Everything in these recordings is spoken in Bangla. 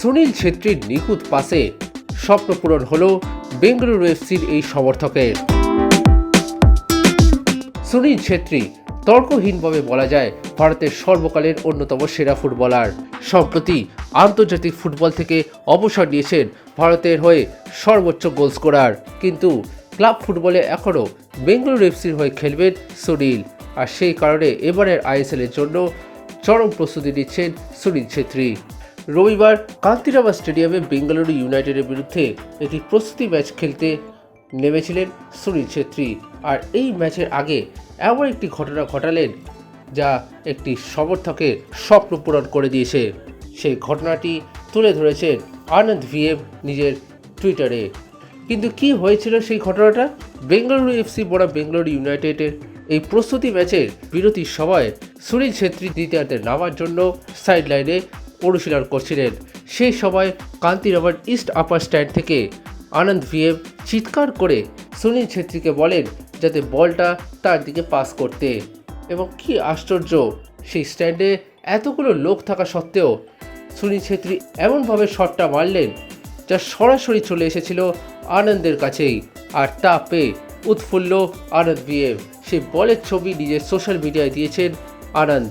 সুনীল ছেত্রীর নিখুঁত পাশে স্বপ্ন পূরণ হল বেঙ্গালুরু এফসির এই সমর্থকের। সুনীল ছেত্রী তর্কহীনভাবে বলা যায় ভারতের সর্বকালের অন্যতম সেরা ফুটবলার। সম্প্রতি আন্তর্জাতিক ফুটবল থেকে অবসর নিয়েছেন ভারতের হয়ে সর্বোচ্চ গোল স্কোরার। কিন্তু ক্লাব ফুটবলে এখনও বেঙ্গালুরু এফসির হয়ে খেলবেন সুনীল। আর সেই কারণে এবারের আইএসএলের জন্য চরম প্রস্তুতি নিচ্ছেন সুনীল ছেত্রী। রবিবার কান্তিরামা স্টেডিয়ামে বেঙ্গালুরু ইউনাইটেডের বিরুদ্ধে একটি প্রস্তুতি ম্যাচ খেলতে নেমেছিলেন সুনীল ছেত্রী। আর এই ম্যাচের আগে এমন একটি ঘটনা ঘটালেন যা একটি সমর্থকের স্বপ্ন পূরণ করে দিয়েছে। সেই ঘটনাটি তুলে ধরেছেন আনন্দ ভিএম নিজের টুইটারে। কিন্তু কি হয়েছিল সেই ঘটনাটা? বেঙ্গালুরু এফসি বড়া বেঙ্গালুরু ইউনাইটেডের এই প্রস্তুতি ম্যাচের বিরতির সময় সুনীল ছেত্রী দ্বিতীয়ার্ধে নামার জন্য সাইড লাইনে অনুশীলন করছিলেন। সেই সময় কান্তিরামান ইস্ট আপার স্ট্যান্ড থেকে আনন্দ ভিএম চিৎকার করে সুনীল ছেত্রীকে বলেন যাতে বলটা তার দিকে পাস করতে। এবং কি আশ্চর্য, সেই স্ট্যান্ডে এতগুলো লোক থাকা সত্ত্বেও সুনীল ছেত্রী এমনভাবে শটটা মারলেন যা সরাসরি চলে এসেছিল আনন্দের কাছেই। আর তা পেয়ে উৎফুল্ল আনন্দ ভিএম সেই বলের ছবি নিজের সোশ্যাল মিডিয়ায় দিয়েছেন আনন্দ।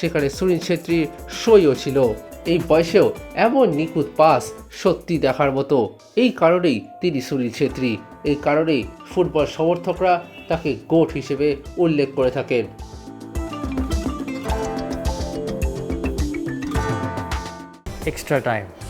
সেখানে সুনীল ছেত্রীর সইও ছিল। এই বয়সেও এমন নিখুঁত পাস সত্যি দেখার মতো। এই কারণেই তিনি সুনীল ছেত্রী এই কারণেই ফুটবল সমর্থকরা তাকে গোট হিসেবে উল্লেখ করে থাকেন। Extra time.